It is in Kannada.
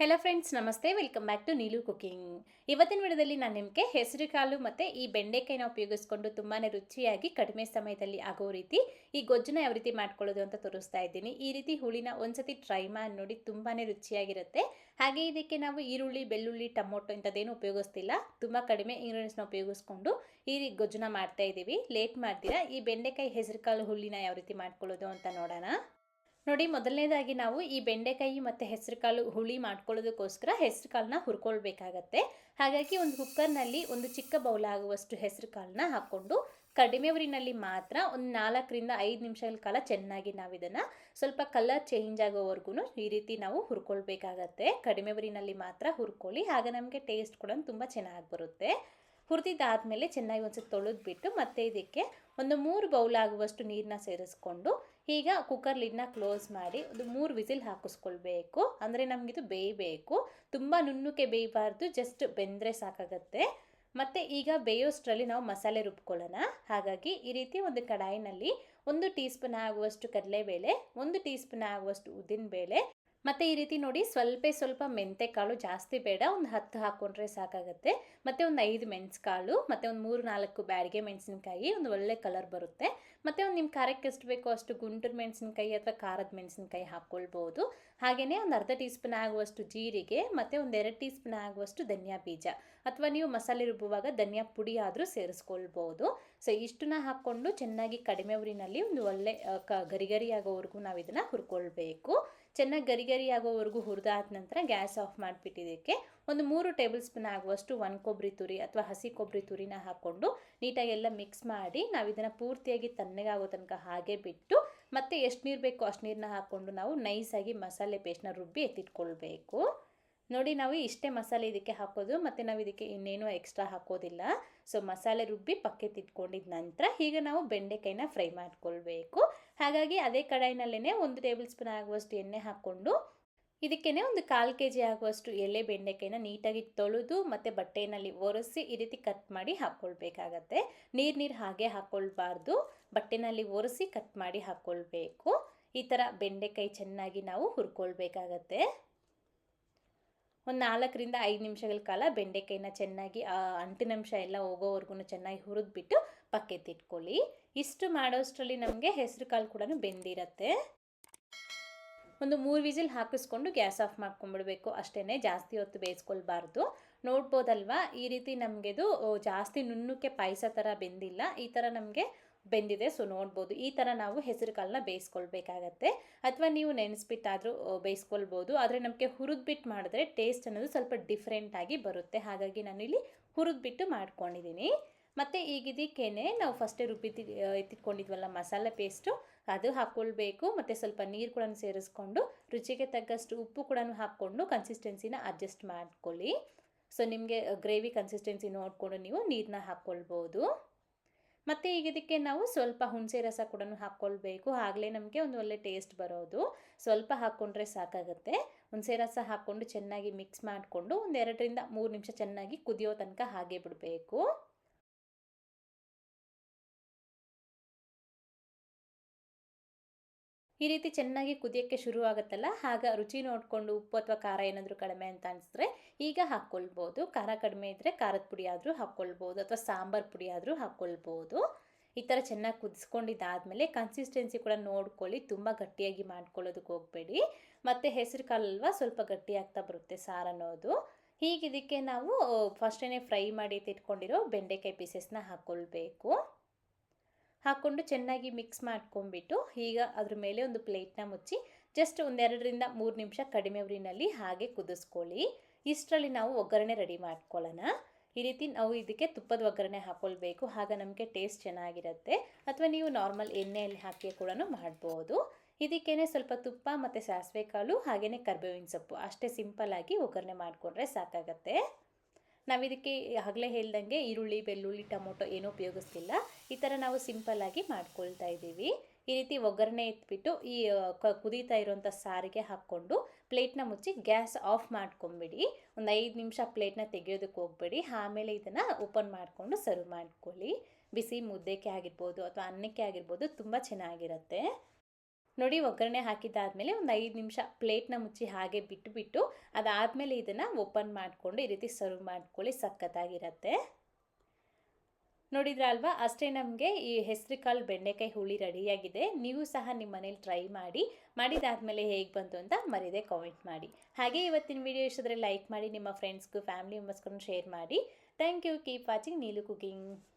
ಹೆಲೋ ಫ್ರೆಂಡ್ಸ್ ನಮಸ್ತೆ. Welcome back to Neelu cooking ಇವತ್ತಿನ ವಿಡಿಯೋದಲ್ಲಿ ನಾನು ನಿಮಗೆ ಹೆಸರು ಕಾಳು ಮತ್ತು ಈ ಬೆಂಡೆಕಾಯಿನ ಉಪಯೋಗಿಸ್ಕೊಂಡು ತುಂಬಾ ರುಚಿಯಾಗಿ ಕಡಿಮೆ ಸಮಯದಲ್ಲಿ ಆಗೋ ರೀತಿ ಈ ಗೊಜ್ಜನ್ನ ಯಾವ ರೀತಿ ಮಾಡ್ಕೊಳ್ಳೋದು ಅಂತ ತೋರಿಸ್ತಾ ಇದ್ದೀನಿ. ಈ ರೀತಿ ಹುಳಿನ ಒಂದ್ಸತಿ ಟ್ರೈ ಮಾಡಿ ನೋಡಿ ತುಂಬಾ ರುಚಿಯಾಗಿರುತ್ತೆ. ಹಾಗೆ ಇದಕ್ಕೆ ನಾವು ಈರುಳ್ಳಿ, ಬೆಳ್ಳುಳ್ಳಿ, ಟೊಮೊಟೊ ಇಂಥದ್ದೇನು ಉಪಯೋಗಿಸ್ತಿಲ್ಲ. ತುಂಬ ಕಡಿಮೆ ಇಂಗ್ರೀಡಿಯೆಂಟ್ಸ್ನ ಉಪಯೋಗಿಸ್ಕೊಂಡು ಈ ಗೊಜ್ಜನ್ನ ಮಾಡ್ತಾ ಇದ್ದೀವಿ ಲೇಟ್ ಮಾಡ್ತೀರಾ? ಈ ಬೆಂಡೆಕಾಯಿ ಹೆಸರುಕಾಳು ಹುಳಿನ ಯಾವ ರೀತಿ ಮಾಡ್ಕೊಳ್ಳೋದು ಅಂತ ನೋಡೋಣ. ನೋಡಿ, ಮೊದಲನೇದಾಗಿ ನಾವು ಈ ಬೆಂಡೆಕಾಯಿ ಮತ್ತು ಹೆಸರುಕಾಳು ಹುಳಿ ಮಾಡ್ಕೊಳ್ಳೋದಕ್ಕೋಸ್ಕರ ಹೆಸರು ಕಾಳನ್ನ ಹುರ್ಕೊಳ್ಬೇಕಾಗತ್ತೆ. ಹಾಗಾಗಿ ಒಂದು ಕುಕ್ಕರ್ನಲ್ಲಿ ಒಂದು ಚಿಕ್ಕ ಬೌಲ್ ಆಗುವಷ್ಟು ಹೆಸರುಕಾಳನ್ನ ಹಾಕ್ಕೊಂಡು ಕಡಿಮೆ ಉರಿನಲ್ಲಿ ಮಾತ್ರ ಒಂದು ನಾಲ್ಕರಿಂದ ಐದು ನಿಮಿಷಗಳ ಕಾಲ ಚೆನ್ನಾಗಿ ನಾವು ಇದನ್ನು ಸ್ವಲ್ಪ ಕಲರ್ ಚೇಂಜ್ ಆಗೋವರೆಗೂ ಈ ರೀತಿ ನಾವು ಹುರ್ಕೊಳ್ಬೇಕಾಗತ್ತೆ. ಕಡಿಮೆ ಉರಿನಲ್ಲಿ ಮಾತ್ರ ಹುರ್ಕೊಳ್ಳಿ, ಆಗ ನಮಗೆ ಟೇಸ್ಟ್ ಕೂಡ ತುಂಬ ಚೆನ್ನಾಗಿ ಬರುತ್ತೆ. ಹುರಿದಿದ್ದಾದಮೇಲೆ ಚೆನ್ನಾಗಿ ಒಂದ್ಸತಿ ತೊಳೆದ್ಬಿಟ್ಟು ಮತ್ತೆ ಇದಕ್ಕೆ ಒಂದು ಮೂರು ಬೌಲ್ ಆಗುವಷ್ಟು ನೀರನ್ನ ಸೇರಿಸ್ಕೊಂಡು ಈಗ ಕುಕ್ಕರ್ ಲಿಡ್ನ ಕ್ಲೋಸ್ ಮಾಡಿ ಒಂದು ಮೂರು ವಿಸಿಲ್ ಹಾಕಿಸ್ಕೊಳ್ಬೇಕು. ಅಂದರೆ ನಮಗಿದು ಬೇಯಬೇಕು. ತುಂಬ ನುಣ್ಣುಕ್ಕೆ ಬೇಯಬಾರ್ದು ಜಸ್ಟ್ ಬೆಂದರೆ ಸಾಕಾಗತ್ತೆ. ಮತ್ತು ಈಗ ಬೇಯೋಷ್ಟರಲ್ಲಿ ನಾವು ಮಸಾಲೆ ರುಬ್ಕೊಳ್ಳೋಣ. ಹಾಗಾಗಿ ಈ ರೀತಿ ಒಂದು ಕಡಾಯಿನಲ್ಲಿ ಒಂದು ಟೀ ಸ್ಪೂನ್ ಆಗುವಷ್ಟು ಕಡಲೆಬೇಳೆ, ಒಂದು ಟೀ ಸ್ಪೂನ್ ಆಗುವಷ್ಟು ಉದ್ದಿನಬೇಳೆ ಮತ್ತು ಈ ರೀತಿ ನೋಡಿ ಸ್ವಲ್ಪ ಸ್ವಲ್ಪ ಮೆಂತೆ ಕಾಳು ಜಾಸ್ತಿ ಬೇಡ, ಒಂದು ಹತ್ತು ಹಾಕ್ಕೊಂಡ್ರೆ ಸಾಕಾಗುತ್ತೆ. ಮತ್ತು ಒಂದು ಐದು ಮೆಣಸುಕಾಳು, ಮತ್ತು ಒಂದು ಮೂರು ನಾಲ್ಕು ಬ್ಯಾಡಿಗೆ ಮೆಣಸಿನಕಾಯಿ, ಒಂದು ಒಳ್ಳೆ ಕಲರ್ ಬರುತ್ತೆ. ಮತ್ತು ಒಂದು ನಿಮ್ಮ ಖಾರಕ್ಕೆ ಎಷ್ಟು ಬೇಕೋ ಅಷ್ಟು ಗುಂಟೂರು ಮೆಣಸಿನಕಾಯಿ ಅಥವಾ ಖಾರದ ಮೆಣಸಿನಕಾಯಿ ಹಾಕ್ಕೊಳ್ಬೋದು ಹಾಗೆಯೇ ಒಂದು ಅರ್ಧ ಟೀ ಸ್ಪೂನ್ ಆಗುವಷ್ಟು ಜೀರಿಗೆ, ಮತ್ತು ಒಂದು ಎರಡು ಟೀ ಸ್ಪೂನ್ ಆಗುವಷ್ಟು ಧನಿಯಾ ಬೀಜ. ಅಥವಾ ನೀವು ಮಸಾಲೆ ರುಬ್ಬುವಾಗ ಧನಿಯಾ ಪುಡಿ ಆದರೂ ಸೇರಿಸ್ಕೊಳ್ಬೋದು. ಸೊ, ಇಷ್ಟನ್ನ ಹಾಕ್ಕೊಂಡು ಚೆನ್ನಾಗಿ ಕಡಿಮೆ ಉರಿನಲ್ಲಿ ಒಂದು ಒಳ್ಳೆ ಕ ಗರಿ ಗರಿ ಆಗೋವರೆಗೂ ನಾವು ಇದನ್ನು ಹುರ್ಕೊಳ್ಬೇಕು. ಚೆನ್ನಾಗಿ ಗರಿ ಗರಿ ಆಗೋವರೆಗೂ ಹುರಿದಾದ ನಂತರ ಗ್ಯಾಸ್ ಆಫ್ ಮಾಡಿಬಿಟ್ಟಿದ್ದಕ್ಕೆ ಒಂದು ಮೂರು ಟೇಬಲ್ ಸ್ಪೂನ್ ಆಗುವಷ್ಟು ಒಣ ಕೊಬ್ಬರಿ ತುರಿ ಅಥವಾ ಹಸಿ ಕೊಬ್ಬರಿ ತುರಿನ ಹಾಕ್ಕೊಂಡು ನೀಟಾಗಿ ಎಲ್ಲ ಮಿಕ್ಸ್ ಮಾಡಿ ನಾವು ಇದನ್ನು ಪೂರ್ತಿಯಾಗಿ ತಣ್ಣಗಾಗೋ ತನಕ ಹಾಗೆ ಬಿಟ್ಟು ಮತ್ತೆ ಎಷ್ಟು ನೀರು ಬೇಕೋ ಅಷ್ಟು ನೀರನ್ನ ಹಾಕ್ಕೊಂಡು ನಾವು ನೈಸಾಗಿ ಮಸಾಲೆ ಪೇಸ್ಟ್ನ ರುಬ್ಬಿ ಎತ್ತಿಟ್ಕೊಳ್ಬೇಕು. ನೋಡಿ, ನಾವು ಇಷ್ಟೇ ಮಸಾಲೆ ಇದಕ್ಕೆ ಹಾಕೋದು, ಮತ್ತು ನಾವು ಇದಕ್ಕೆ ಇನ್ನೇನು ಎಕ್ಸ್ಟ್ರಾ ಹಾಕೋದಿಲ್ಲ. ಸೊ ಮಸಾಲೆ ರುಬ್ಬಿ ಪಕ್ಕೆ ಇಟ್ಕೊಂಡಿದ ನಂತರ ಈಗ ನಾವು ಬೆಂಡೆಕಾಯಿನ ಫ್ರೈ ಮಾಡ್ಕೊಳ್ಬೇಕು. ಹಾಗಾಗಿ ಅದೇ ಕಡಾಯಿನಲ್ಲೇ ಒಂದು ಟೇಬಲ್ ಸ್ಪೂನ್ ಆಗುವಷ್ಟು ಎಣ್ಣೆ ಹಾಕ್ಕೊಂಡು ಇದಕ್ಕೇ ಒಂದು ಕಾಲು ಕೆ ಜಿ ಆಗುವಷ್ಟು ಎಲೆ ಬೆಂಡೆಕಾಯಿನ ನೀಟಾಗಿ ತೊಳೆದು, ಮತ್ತು ಬಟ್ಟೆಯಲ್ಲಿ ಒರೆಸಿ ಈ ರೀತಿ ಕಟ್ ಮಾಡಿ ಹಾಕ್ಕೊಳ್ಬೇಕಾಗತ್ತೆ ನೀರು ನೀರು ಹಾಗೆ ಹಾಕ್ಕೊಳ್ಬಾರ್ದು ಬಟ್ಟೆನಲ್ಲಿ ಒರೆಸಿ ಕಟ್ ಮಾಡಿ ಹಾಕ್ಕೊಳ್ಬೇಕು ಈ ಥರ ಬೆಂಡೆಕಾಯಿ ಚೆನ್ನಾಗಿ ನಾವು ಹುರ್ಕೊಳ್ಬೇಕಾಗತ್ತೆ. ಒಂದು ನಾಲ್ಕರಿಂದ ಐದು ನಿಮಿಷಗಳ ಕಾಲ ಬೆಂಡೆಕಾಯಿನ ಚೆನ್ನಾಗಿ ಅಂಟಿನಂಶ ಎಲ್ಲ ಹೋಗೋವರೆಗೂ ಚೆನ್ನಾಗಿ ಹುರಿದ್ಬಿಟ್ಟು ಪಕ್ಕೆತ್ತಿಟ್ಕೊಳ್ಳಿ ಇಷ್ಟು ಮಾಡೋಷ್ಟರಲ್ಲಿ ನಮಗೆ ಹೆಸರು ಕಾಳು ಕೂಡ ಬೆಂದಿರತ್ತೆ. ಒಂದು ಮೂರು ವಿಸಿಲ್ ಹಾಕಿಸ್ಕೊಂಡು ಗ್ಯಾಸ್ ಆಫ್ ಮಾಡ್ಕೊಂಡ್ಬಿಡ್ಬೇಕು ಅಷ್ಟೇ ಜಾಸ್ತಿ ಹೊತ್ತು ಬೇಯಿಸ್ಕೊಳ್ಬಾರ್ದು. ನೋಡ್ಬೋದಲ್ವಾ? ಈ ರೀತಿ ನಮಗೆದು ಜಾಸ್ತಿ ನುಣ್ಣಕ್ಕೆ ಪಾಯಸ ಥರ ಬೆಂದಿಲ್ಲ. ಈ ಥರ ನಮಗೆ ಬೆಂದಿದೆ ಸೊ ನೋಡ್ಬೋದು. ಈ ಥರ ನಾವು ಹೆಸರು ಕಾಳನ್ನ ಬೇಯಿಸ್ಕೊಳ್ಬೇಕಾಗತ್ತೆ. ಅಥವಾ ನೀವು ನೆನೆಸ್ಬಿಟ್ಟಾದರೂ ಬೇಯಿಸ್ಕೊಳ್ಬೋದು. ಆದರೆ ನಮಗೆ ಹುರಿದ್ಬಿಟ್ಟು ಮಾಡಿದ್ರೆ ಟೇಸ್ಟ್ ಅನ್ನೋದು ಸ್ವಲ್ಪ ಡಿಫ್ರೆಂಟಾಗಿ ಬರುತ್ತೆ. ಹಾಗಾಗಿ ನಾನು ಇಲ್ಲಿ ಹುರಿದ್ಬಿಟ್ಟು ಮಾಡ್ಕೊಂಡಿದ್ದೀನಿ ಮತ್ತು ಈಗ ಇದಕ್ಕೇನೆ ನಾವು ಫಸ್ಟೇ ರುಬ್ಬಿ ಎತ್ತಿಟ್ಕೊಂಡಿದ್ವಲ್ಲ ಮಸಾಲೆ ಪೇಸ್ಟು ಅದು ಹಾಕ್ಕೊಳ್ಬೇಕು. ಮತ್ತು ಸ್ವಲ್ಪ ನೀರು ಕೂಡ ಸೇರಿಸ್ಕೊಂಡು, ರುಚಿಗೆ ತಕ್ಕಷ್ಟು ಉಪ್ಪು ಕೂಡ ಹಾಕ್ಕೊಂಡು ಕನ್ಸಿಸ್ಟೆನ್ಸಿನ ಅಡ್ಜಸ್ಟ್ ಮಾಡ್ಕೊಳ್ಳಿ. ಸೊ ನಿಮಗೆ ಗ್ರೇವಿ ಕನ್ಸಿಸ್ಟೆನ್ಸಿ ನೋಡಿಕೊಂಡು ನೀವು ನೀರನ್ನ ಹಾಕ್ಕೊಳ್ಬೋದು. ಮತ್ತು ಈಗ ಇದಕ್ಕೆ ನಾವು ಸ್ವಲ್ಪ ಹುಣಸೆ ರಸ ಕೂಡ ಹಾಕ್ಕೊಳ್ಬೇಕು. ಆಗಲೇ ನಮಗೆ ಒಂದು ಒಳ್ಳೆ ಟೇಸ್ಟ್ ಬರೋದು. ಸ್ವಲ್ಪ ಹಾಕ್ಕೊಂಡ್ರೆ ಸಾಕಾಗುತ್ತೆ. ಹುಣಸೆ ರಸ ಹಾಕ್ಕೊಂಡು ಚೆನ್ನಾಗಿ ಮಿಕ್ಸ್ ಮಾಡಿಕೊಂಡು ಒಂದು ಎರಡರಿಂದ ಮೂರು ನಿಮಿಷ ಚೆನ್ನಾಗಿ ಕುದಿಯೋ ತನಕ ಹಾಗೆ ಬಿಡಬೇಕು. ಈ ರೀತಿ ಚೆನ್ನಾಗಿ ಕುದಿಯೋಕ್ಕೆ ಶುರು ಆಗುತ್ತಲ್ಲ ಆಗ ರುಚಿ ನೋಡಿಕೊಂಡು ಉಪ್ಪು ಅಥವಾ ಖಾರ ಏನಾದರೂ ಕಡಿಮೆ ಅಂತ ಅನಿಸಿದ್ರೆ ಈಗ ಹಾಕ್ಕೊಳ್ಬೋದು ಖಾರ ಕಡಿಮೆ ಇದ್ದರೆ ಖಾರದ ಪುಡಿ ಆದರೂ ಹಾಕ್ಕೊಳ್ಬೋದು ಅಥವಾ ಸಾಂಬಾರು ಪುಡಿ ಆದರೂ ಹಾಕ್ಕೊಳ್ಬೋದು ಈ ಥರ ಚೆನ್ನಾಗಿ ಕುದಿಸ್ಕೊಂಡಿದ್ದಾದಮೇಲೆ ಕನ್ಸಿಸ್ಟೆನ್ಸಿ ಕೂಡ ನೋಡ್ಕೊಳ್ಳಿ, ತುಂಬ ಗಟ್ಟಿಯಾಗಿ ಮಾಡ್ಕೊಳ್ಳೋದಕ್ಕೆ ಹೋಗಬೇಡಿ. ಮತ್ತು ಹೆಸರು ಕಾಲಲ್ವ ಸ್ವಲ್ಪ ಗಟ್ಟಿಯಾಗ್ತಾ ಬರುತ್ತೆ ಸಾರು ಅನ್ನೋದು. ಹೀಗಿದಕ್ಕೆ ನಾವು ಫಸ್ಟೇ ಫ್ರೈ ಮಾಡಿ ಇಟ್ಕೊಂಡಿರೋ ಬೆಂಡೆಕಾಯಿ ಪೀಸಸ್ನ ಹಾಕ್ಕೊಳ್ಬೇಕು ಹಾಕ್ಕೊಂಡು ಚೆನ್ನಾಗಿ ಮಿಕ್ಸ್ ಮಾಡ್ಕೊಂಬಿಟ್ಟು ಈಗ ಅದ್ರ ಮೇಲೆ ಒಂದು ಪ್ಲೇಟ್ನ ಮುಚ್ಚಿ ಜಸ್ಟ್ ಒಂದೆರಡರಿಂದ ಮೂರು ನಿಮಿಷ ಕಡಿಮೆ ಉರಿನಲ್ಲಿ ಹಾಗೆ ಕುದಿಸ್ಕೊಳ್ಳಿ. ಇಷ್ಟರಲ್ಲಿ ನಾವು ಒಗ್ಗರಣೆ ರೆಡಿ ಮಾಡ್ಕೊಳ್ಳೋಣ. ಈ ರೀತಿ ನಾವು ಇದಕ್ಕೆ ತುಪ್ಪದ ಒಗ್ಗರಣೆ ಹಾಕ್ಕೊಳ್ಬೇಕು. ಆಗ ನಮಗೆ ಟೇಸ್ಟ್ ಚೆನ್ನಾಗಿರುತ್ತೆ. ಅಥವಾ ನೀವು ನಾರ್ಮಲ್ ಎಣ್ಣೆಯಲ್ಲಿ ಹಾಕಿ ಕೂಡ ಮಾಡ್ಬೋದು. ಇದಕ್ಕೇ ಸ್ವಲ್ಪ ತುಪ್ಪ ಮತ್ತು ಸಾಸಿವೆ ಕಾಳು ಹಾಗೆಯೇ ಕರ್ಬೇವಿನ ಸೊಪ್ಪು ಅಷ್ಟೇ ಸಿಂಪಲ್ಲಾಗಿ ಒಗ್ಗರಣೆ ಮಾಡಿಕೊಂಡ್ರೆ ಸಾಕಾಗತ್ತೆ. ನಾವು ಇದಕ್ಕೆ ಆಗಲೇ ಹೇಳ್ದಂಗೆ ಈರುಳ್ಳಿ, ಬೆಳ್ಳುಳ್ಳಿ, ಟೊಮೊಟೊ ಏನೂ ಉಪಯೋಗಿಸ್ತಿಲ್ಲ. ಈ ಥರ ನಾವು ಸಿಂಪಲ್ಲಾಗಿ ಮಾಡ್ಕೊಳ್ತಾ ಇದ್ದೀವಿ. ಈ ರೀತಿ ಒಗ್ಗರಣೆ ಎತ್ಬಿಟ್ಟು ಈ ಕ, ಕುದೀತಾ ಇರೋಂಥ ಸಾರಿಗೆ ಹಾಕ್ಕೊಂಡು ಪ್ಲೇಟ್ನ ಮುಚ್ಚಿ ಗ್ಯಾಸ್ ಆಫ್ ಮಾಡ್ಕೊಂಬಿಡಿ. ಒಂದು ಐದು ನಿಮಿಷ ಪ್ಲೇಟ್ನ ತೆಗೆಯೋದಕ್ಕೆ ಹೋಗ್ಬೇಡಿ. ಆಮೇಲೆ ಇದನ್ನು ಓಪನ್ ಮಾಡಿಕೊಂಡು ಸರ್ವ್ ಮಾಡ್ಕೊಳ್ಳಿ. ಬಿಸಿ ಮುದ್ದೆಗೆ ಆಗಿರ್ಬೋದು ಅಥವಾ ಅನ್ನಕ್ಕೆ ಆಗಿರ್ಬೋದು ತುಂಬ ಚೆನ್ನಾಗಿರುತ್ತೆ. ನೋಡಿ ಒಗ್ಗರಣೆ ಹಾಕಿದ್ದಾದಮೇಲೆ ಒಂದು ಐದು ನಿಮಿಷ ಪ್ಲೇಟ್ನ ಮುಚ್ಚಿ ಹಾಗೆ ಬಿಟ್ಟುಬಿಟ್ಟು ಅದಾದಮೇಲೆ ಇದನ್ನು ಓಪನ್ ಮಾಡಿಕೊಂಡು ಈ ರೀತಿ ಸರ್ವ್ ಮಾಡ್ಕೊಳ್ಳಿ, ಸಖತ್ತಾಗಿರುತ್ತೆ. ನೋಡಿದ್ರ ಅಲ್ವಾ? ಅಷ್ಟೇ ನಮಗೆ ಈ ಹೆಸರು ಬೆಂಡೆಕಾಯಿ ಹುಳಿ ರೆಡಿಯಾಗಿದೆ. ನೀವು ಸಹ ನಿಮ್ಮ ಮನೇಲಿ ಟ್ರೈ ಮಾಡಿ, ಮಾಡಿದಾದಮೇಲೆ ಹೇಗೆ ಬಂತು ಅಂತ ಮರಿದೇ ಕಾಮೆಂಟ್ ಮಾಡಿ. ಹಾಗೆ ಇವತ್ತಿನ ವಿಡಿಯೋ ಇಷ್ಟಾದರೆ ಲೈಕ್ ಮಾಡಿ, ನಿಮ್ಮ ಫ್ರೆಂಡ್ಸ್ಗೂ ಫ್ಯಾಮಿಲಿ ಮೆಂಬರ್ಸ್ಗೂ ಶೇರ್ ಮಾಡಿ. Thank you keep watching Neelu cooking.